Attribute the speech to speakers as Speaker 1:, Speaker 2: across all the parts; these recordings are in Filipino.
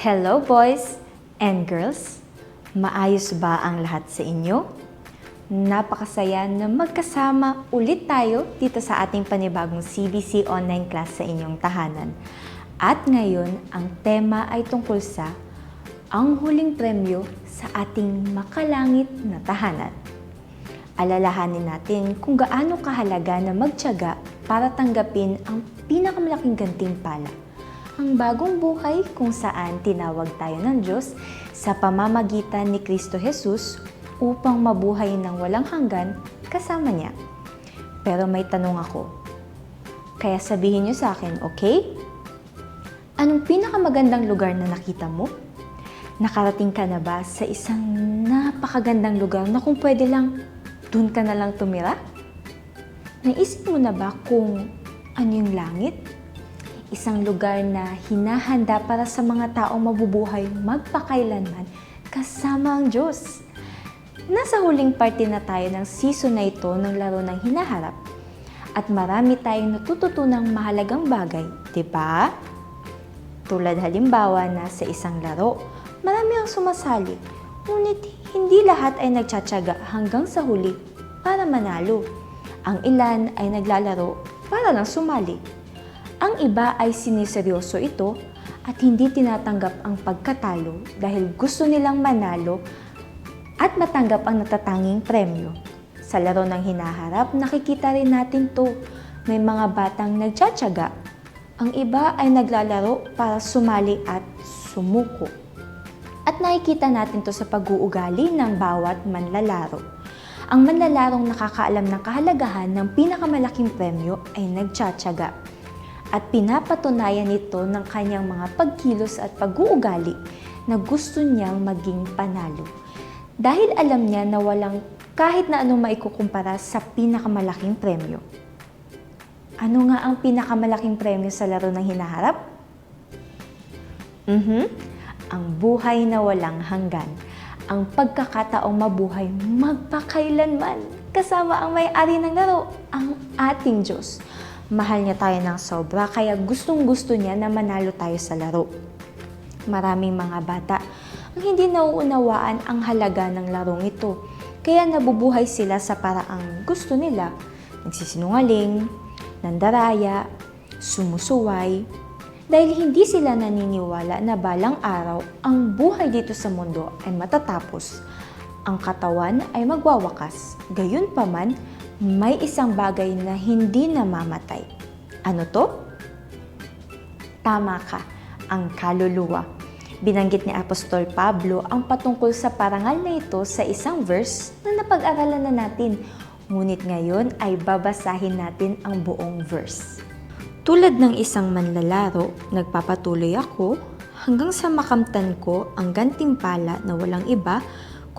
Speaker 1: Hello boys and girls! Maayos ba ang lahat sa inyo? Napakasaya na magkasama ulit tayo dito sa ating panibagong CBC online class sa inyong tahanan. At ngayon, ang tema ay tungkol sa ang huling premyo sa ating makalangit na tahanan. Alalahanin natin kung gaano kahalaga na magtiyaga para tanggapin ang pinakamalaking gantimpala ang bagong buhay kung saan tinawag tayo ng Diyos sa pamamagitan ni Kristo Jesus upang mabuhay ng walang hanggan kasama niya. Pero may tanong ako. Kaya sabihin niyo sa akin, okay? Anong pinakamagandang lugar na nakita mo? Nakarating ka na ba sa isang napakagandang lugar na kung pwede lang, dun ka na lang tumira? Naisip mo na ba kung ano yung langit? Isang lugar na hinahanda para sa mga taong mabubuhay magpakailanman kasama ang Diyos. Nasa huling parte na tayo ng season na ito ng laro ng hinaharap at marami tayong natututunang mahalagang bagay, di ba? Tulad halimbawa na sa isang laro, marami ang sumasali, ngunit hindi lahat ay nagtsatsaga hanggang sa huli para manalo. Ang ilan ay naglalaro para lang sumali. Ang iba ay siniseryoso ito at hindi tinatanggap ang pagkatalo dahil gusto nilang manalo at matanggap ang natatanging premyo. Sa laro ng hinaharap, nakikita rin natin to. May mga batang nagtsatsaga. Ang iba ay naglalaro para sumali at sumuko. At nakikita natin to sa pag-uugali ng bawat manlalaro. Ang manlalarong nakakaalam ng kahalagahan ng pinakamalaking premyo ay nagtsatsaga at pinapatunayan nito ng kanyang mga pagkilos at pag-uugali na gusto niyang maging panalo. Dahil alam niya na walang kahit na anong maikukumpara sa pinakamalaking premyo. Ano nga ang pinakamalaking premyo sa laro ng hinaharap? Mhm, ang buhay na walang hanggan. Ang pagkakataong mabuhay magpakailanman kasama ang may-ari ng laro, ang ating Diyos mahal niya tayo ng sobra kaya gustong gusto niya na manalo tayo sa laro. Maraming mga bata ang hindi nauunawaan ang halaga ng larong ito kaya nabubuhay sila sa paraang gusto nila. Nagsisinungaling, nandaraya, sumusuway, dahil hindi sila naniniwala na balang araw ang buhay dito sa mundo ay matatapos. Ang katawan ay magwawakas. Gayunpaman, may isang bagay na hindi namamatay. Ano to? Tama ka, ang kaluluwa. Binanggit ni Apostol Pablo ang patungkol sa parangal na ito sa isang verse na napag-aralan na natin. Ngunit ngayon ay babasahin natin ang buong verse. Tulad ng isang manlalaro, nagpapatuloy ako hanggang sa makamtan ko ang gantimpala na walang iba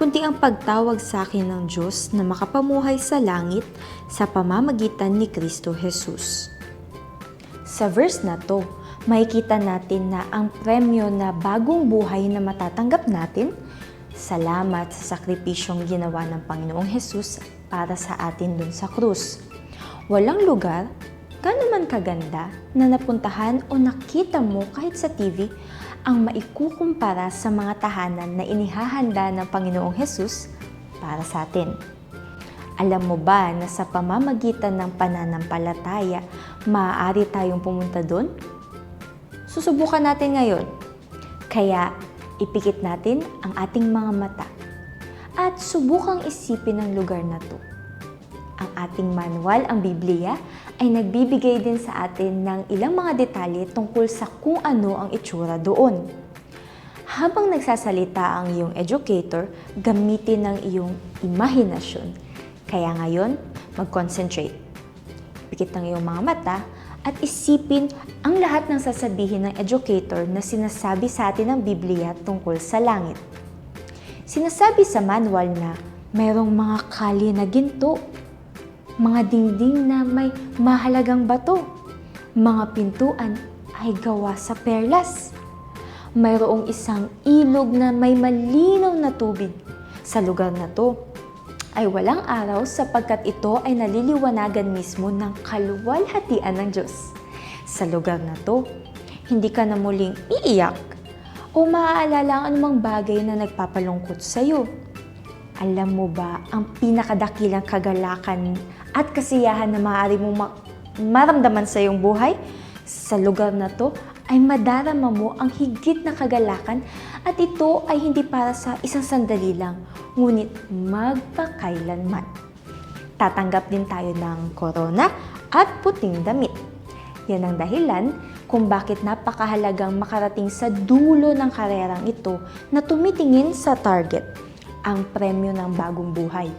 Speaker 1: kundi ang pagtawag sa akin ng Diyos na makapamuhay sa langit sa pamamagitan ni Kristo Jesus. Sa verse na to, makikita natin na ang premyo na bagong buhay na matatanggap natin, salamat sa sakripisyong ginawa ng Panginoong Jesus para sa atin dun sa krus. Walang lugar, gano'n man kaganda, na napuntahan o nakita mo kahit sa TV ang maikukumpara sa mga tahanan na inihahanda ng Panginoong Hesus para sa atin. Alam mo ba na sa pamamagitan ng pananampalataya, maaari tayong pumunta doon? Susubukan natin ngayon. Kaya ipikit natin ang ating mga mata at subukang isipin ang lugar na to. Ang ating manual, ang Biblia, ay nagbibigay din sa atin ng ilang mga detalye tungkol sa kung ano ang itsura doon. Habang nagsasalita ang iyong educator, gamitin ng iyong imahinasyon. Kaya ngayon, mag-concentrate. Pikit ng iyong mga mata at isipin ang lahat ng sasabihin ng educator na sinasabi sa atin ng Biblia tungkol sa langit. Sinasabi sa manual na mayroong mga kali na ginto mga dingding na may mahalagang bato. Mga pintuan ay gawa sa perlas. Mayroong isang ilog na may malinaw na tubig. Sa lugar na to ay walang araw sapagkat ito ay naliliwanagan mismo ng kaluwalhatian ng Diyos. Sa lugar na to, hindi ka na muling iiyak O maaalala ang anumang bagay na nagpapalungkot sa'yo? Alam mo ba ang pinakadakilang kagalakan at kasiyahan na maaari mong ma- maramdaman sa iyong buhay? Sa lugar na to ay madarama mo ang higit na kagalakan at ito ay hindi para sa isang sandali lang, ngunit magpakailanman. Tatanggap din tayo ng corona at puting damit. Yan ang dahilan kung bakit napakahalagang makarating sa dulo ng karerang ito na tumitingin sa target, ang premyo ng bagong buhay.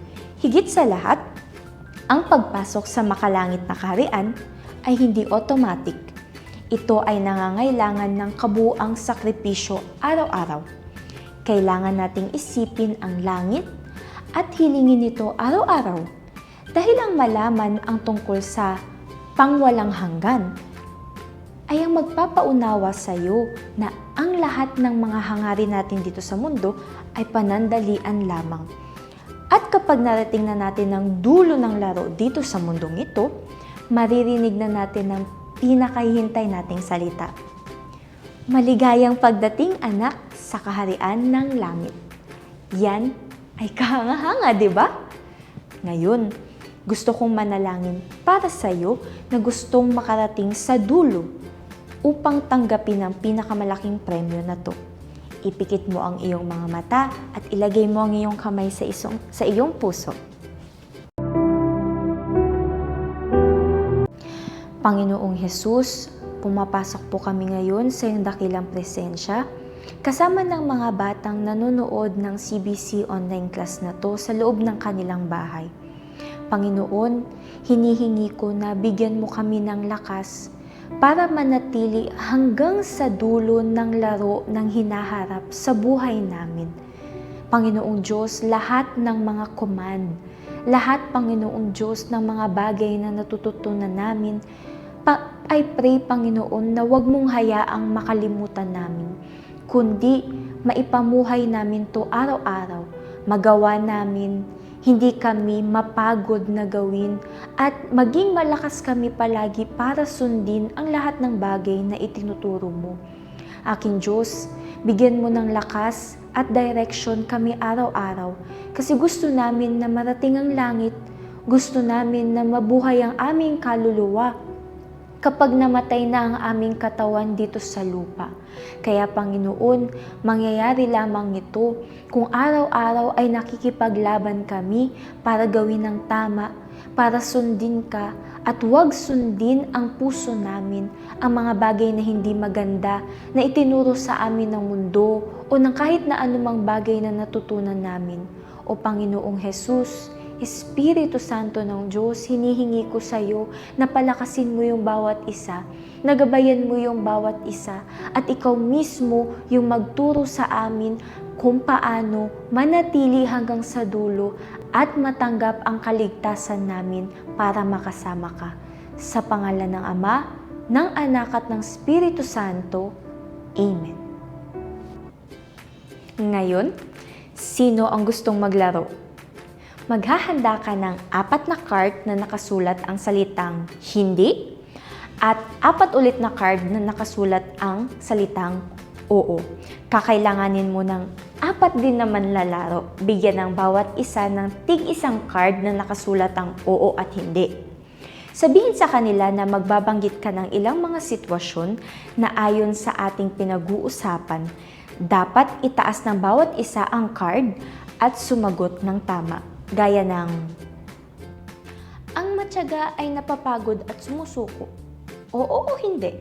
Speaker 1: Higit sa lahat, ang pagpasok sa makalangit na kaharian ay hindi automatic. Ito ay nangangailangan ng kabuang sakripisyo araw-araw. Kailangan nating isipin ang langit at hilingin ito araw-araw dahil ang malaman ang tungkol sa pangwalang hanggan ay ang magpapaunawa sa iyo na ang lahat ng mga hangarin natin dito sa mundo ay panandalian lamang. At kapag narating na natin ang dulo ng laro dito sa mundong ito, maririnig na natin ang pinakahihintay nating salita. Maligayang pagdating anak sa kaharian ng langit. Yan ay kahanga-hanga, di ba? Ngayon, gusto kong manalangin para sa iyo na gustong makarating sa dulo upang tanggapin ang pinakamalaking premyo na to. Ipikit mo ang iyong mga mata at ilagay mo ang iyong kamay sa, isong, sa iyong puso. Panginoong Hesus, pumapasok po kami ngayon sa iyong dakilang presensya kasama ng mga batang nanonood ng CBC online class na to sa loob ng kanilang bahay. Panginoon, hinihingi ko na bigyan mo kami ng lakas para manatili hanggang sa dulo ng laro ng hinaharap sa buhay namin. Panginoong Diyos, lahat ng mga command, lahat Panginoong Diyos ng mga bagay na natututunan namin, pa- I pray Panginoon na wag mong hayaang makalimutan namin, kundi maipamuhay namin to araw-araw, magawa namin hindi kami mapagod na gawin at maging malakas kami palagi para sundin ang lahat ng bagay na itinuturo mo. Aking Diyos, bigyan mo ng lakas at direction kami araw-araw kasi gusto namin na marating ang langit, gusto namin na mabuhay ang aming kaluluwa kapag namatay na ang aming katawan dito sa lupa. Kaya Panginoon, mangyayari lamang ito kung araw-araw ay nakikipaglaban kami para gawin ng tama, para sundin ka, at huwag sundin ang puso namin ang mga bagay na hindi maganda na itinuro sa amin ng mundo o ng kahit na anumang bagay na natutunan namin. O Panginoong Jesus, Espiritu Santo ng Diyos, hinihingi ko sa iyo na palakasin mo yung bawat isa, nagabayan mo yung bawat isa, at ikaw mismo yung magturo sa amin kung paano manatili hanggang sa dulo at matanggap ang kaligtasan namin para makasama ka. Sa pangalan ng Ama, ng Anak at ng Espiritu Santo. Amen. Ngayon, sino ang gustong maglaro? Maghahanda ka ng apat na card na nakasulat ang salitang hindi at apat ulit na card na nakasulat ang salitang oo. Kakailanganin mo ng apat din naman lalaro. Bigyan ng bawat isa ng tig isang card na nakasulat ang oo at hindi. Sabihin sa kanila na magbabanggit ka ng ilang mga sitwasyon na ayon sa ating pinag-uusapan. Dapat itaas ng bawat isa ang card at sumagot ng tama gaya ng Ang matyaga ay napapagod at sumusuko. Oo o hindi?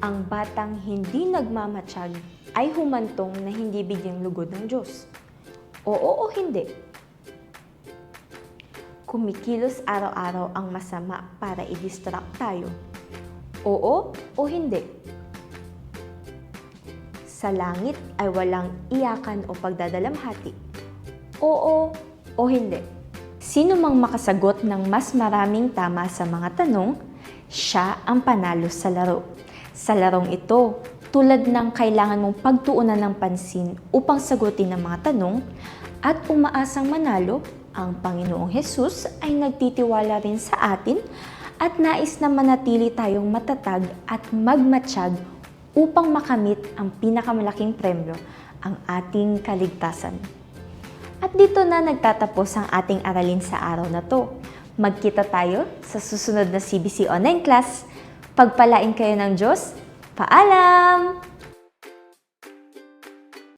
Speaker 1: Ang batang hindi nagmamatsyag ay humantong na hindi bigyang lugod ng Diyos. Oo o hindi? Kumikilos araw-araw ang masama para i-distract tayo. Oo o hindi? Sa langit ay walang iyakan o pagdadalamhati oo o hindi. Sino mang makasagot ng mas maraming tama sa mga tanong, siya ang panalo sa laro. Sa larong ito, tulad ng kailangan mong pagtuunan ng pansin upang sagutin ang mga tanong at umaasang manalo, ang Panginoong Hesus ay nagtitiwala rin sa atin at nais na manatili tayong matatag at magmatsyag upang makamit ang pinakamalaking premyo, ang ating kaligtasan. At dito na nagtatapos ang ating aralin sa araw na to. Magkita tayo sa susunod na CBC Online Class. Pagpalain kayo ng Diyos. Paalam!